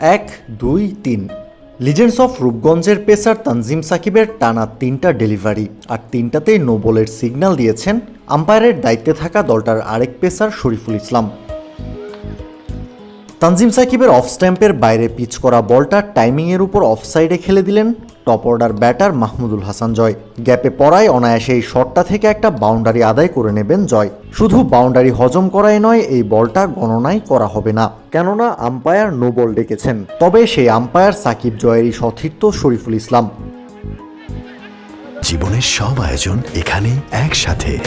এক, দুই, তিন। লিজেন্ডস অফ রূপগঞ্জের পেসার তানজিম সাকিবের টানা তিনটা ডেলিভারি আর তিনটাতেই নো বলের সিগন্যাল দিয়েছেন আম্পায়ারের দায়িত্বে থাকা দলটার আরেক পেসার শরীফুল ইসলাম। তানজিম সাকিবের অফ স্ট্যাম্পের বাইরে পিচ করা বলটা টাইমিংয়ের উপর অফ সাইডে খেলে দিলেন top order batter Mahmudul Hasan Joy. গ্যাপে পড়ায় অনায়াসে এই শটটা থেকে একটা বাউন্ডারি আদায় করে নেবেন জয়। শুধু বাউন্ডারি হজম করাই নয় এই বলটা গণনাই করা হবে না। কেননা আম্পায়ার নো বল ডেকেছেন। তবে সেই আম্পায়ার সাকিব জয়েরই সতীর্থ শরীফুল ইসলাম। জীবনের সব আয়োজন এখানে একসাথে।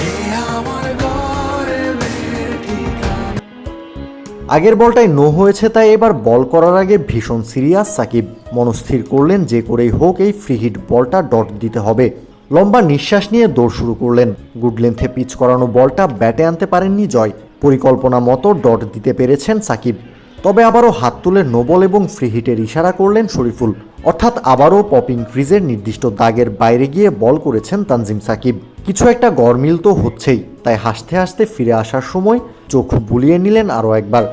আগের বলটাই নো হয়েছে, তাই এবার বল করার আগে ভীষণ সিরিয়াস সাকিব। মনস্থির করলেন যে করেই হোক, এই ফ্রি হিট বলটা ডট দিতে হবে। লম্বা নিঃশ্বাস নিয়ে দৌড় শুরু করলেন। গুড লেন্থে পিচ করানো বলটা ব্যাটে আনতে পারেননি জয়। পরিকল্পনা মতো ডট দিতে পেরেছেন সাকিব। তবে আবারও হাত তুলে নোবল এবং ফ্রি হিটের ইশারা করলেন শরীফুল। অর্থাৎ আবারও পপিং ক্রিজের নির্দিষ্ট দাগের বাইরে গিয়ে বল করেছেন তানজিম সাকিব। কিছু একটা গরমিল তো হচ্ছেই, তাই হাসতে হাসতে ফিরে আসার সময় চোখ বুলিয়ে নিলেন আরও একবার।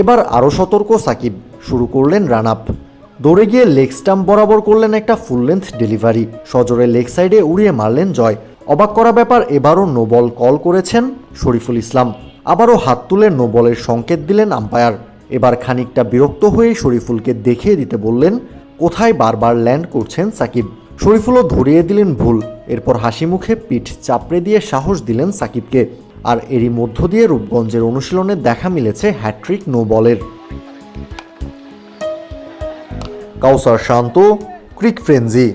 এবার আরও সতর্ক সাকিব, শুরু করলেন রান আপ। দৌড়ে গিয়ে লেগ স্টাম্প বরাবর করলেন একটা ফুল লেন্থ ডেলিভারি। সজোরে লেগ সাইডে উড়িয়ে মারলেন জয়। অবাক করা ব্যাপার, এবারও নো বল কল করেছেন শরীফুল ইসলাম। আবারও হাত তুলে নো বলের সংকেত দিলেন আম্পায়ার। এবার খানিকটা বিরক্ত হয়ে শরীফুলকে দেখিয়ে দিতে বললেন, কোথায় বারবার ল্যান্ড করছেন সাকিব? শরীফুলও ধরিয়ে দিলেন ভুল। এরপর হাসি মুখে পিঠ চাপড়ে দিয়ে সাহস দিলেন সাকিবকে। আর এরই মধ্য দিয়ে রূপগঞ্জের অনুশীলনে দেখা মিলেছে হ্যাট্রিক নো বলের কাউসার শান্ত, ক্রিক ফ্রেঞ্জি